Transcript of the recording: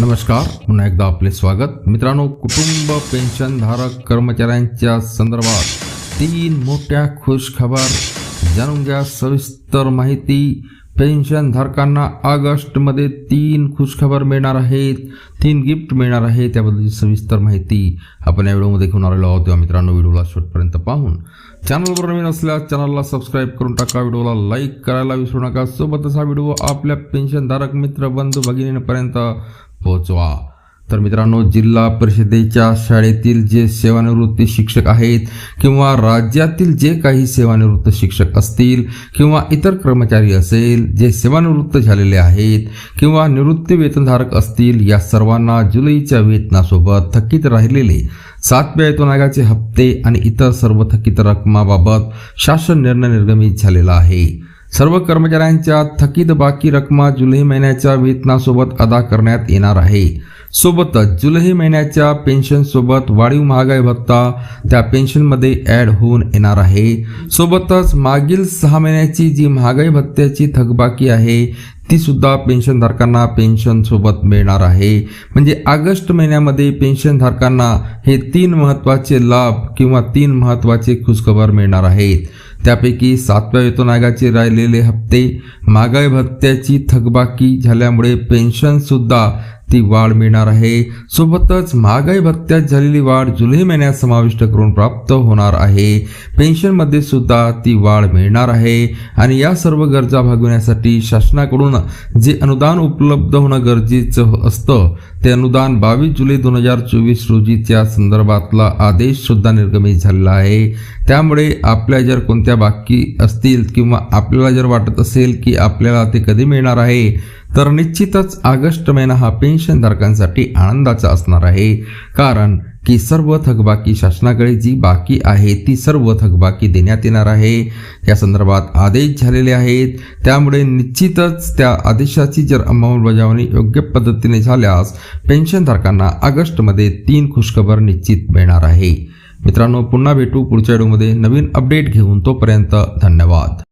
नमस्कार पुन्हा एकदा आपले स्वागत. मित्रांनो कुटुंब पेन्शनधारक कर्मचाऱ्यांच्या संदर्भात तीन मोठ्या खुशखबर जाणून घ्या. सविस्तर माहिती पेन्शनधारकांना ऑगस्टमध्ये तीन खुशखबर मिळणार आहेत तीन गिफ्ट मिळणार आहे त्याबद्दलची सविस्तर माहिती आपण या व्हिडिओमध्ये घेऊन आलेलो आहोत. तेव्हा मित्रांनो व्हिडिओला शेवटपर्यंत पाहून चॅनलवर नवीन असल्यास चॅनलला सबस्क्राईब करून टाका. व्हिडिओला लाईक करायला विसरू नका. सोबतच हा व्हिडिओ आपल्या पेन्शनधारक मित्र बंधू भगिनींपर्यंत पोहोचवा. तर मित्रांनो जिल्हा परिषदेच्या शाळेतील जे सेवानिवृत्ती शिक्षक आहेत किंवा राज्यातील जे काही सेवानिवृत्त शिक्षक असतील किंवा इतर कर्मचारी असेल जे सेवानिवृत्त झालेले आहेत किंवा निवृत्ती वेतनधारक असतील या सर्वांना जुलैच्या वेतनासोबत थकीत राहिलेले सातव्या वेतन आयोगाचे हप्ते आणि इतर सर्व थकीत रकमाबाबत शासन निर्णय निर्गमित झालेला आहे. सर्व कर्मचाऱ्यांच्या थकीत बाकी रकमा जुलै महिन्याच्या वेतनासोबत अदा करण्यात येणार आहे. सोबतच जुलै महिन्याच्या पेन्शनसोबत वाढीव महागाई भत्ता त्या पेन्शनमध्ये ॲड होऊन येणार आहे. सोबतच मागील सहा महिन्याची जी महागाई भत्त्याची थकबाकी आहे ती सुद्धा पेन्शनधारकांना पेन्शनसोबत मिळणार आहे. म्हणजे ऑगस्ट महिन्यामध्ये पेन्शनधारकांना हे तीन महत्त्वाचे लाभ किंवा तीन महत्त्वाचे खुशखबर मिळणार आहेत. त्यापैकी सातव्या वेतन आयोगाचे राहिलेले हप्ते मागाई भत्त्याची थकबाकी झाल्यामुळे पेन्शनसुद्धा ती वाढ मिळणार आहे. सोबतच महागाई भत्त्यात झालेली वाढ जुलै महिन्यात समाविष्ट करून प्राप्त होणार आहे. पेन्शनमध्ये सुद्धा ती वाढ मिळणार आहे. आणि या सर्व गरजा भागवण्यासाठी शासनाकडून जे अनुदान उपलब्ध होणं गरजेचं असतं ते अनुदान बावीस जुलै दोन हजार चोवीस रोजीच्या संदर्भातला आदेश सुद्धा निर्गमित झालेला आहे. त्यामुळे आपल्या जर कोणत्या बाकी असतील किंवा आपल्याला जर वाटत असेल की आपल्याला ते कधी मिळणार आहे तर निश्चितच ऑगस्ट महिना हा पेन्शनधारकांसाठी आनंदाचा असणार आहे. कारण की सर्व थकबाकी शासनाकडे जी बाकी आहे ती सर्व थकबाकी देण्यात येणार आहे. या संदर्भात आदेश झालेले आहेत. त्यामुळे निश्चितच त्या आदेशाची जर अंमलबजावणी योग्य पद्धतीने झाल्यास पेन्शनधारकांना ऑगस्टमध्ये तीन खुशखबर निश्चित मिळणार आहे. मित्रांनो पुन्हा भेटू पुढच्या व्हिडिओमध्ये नवीन अपडेट घेऊन तोपर्यंत धन्यवाद.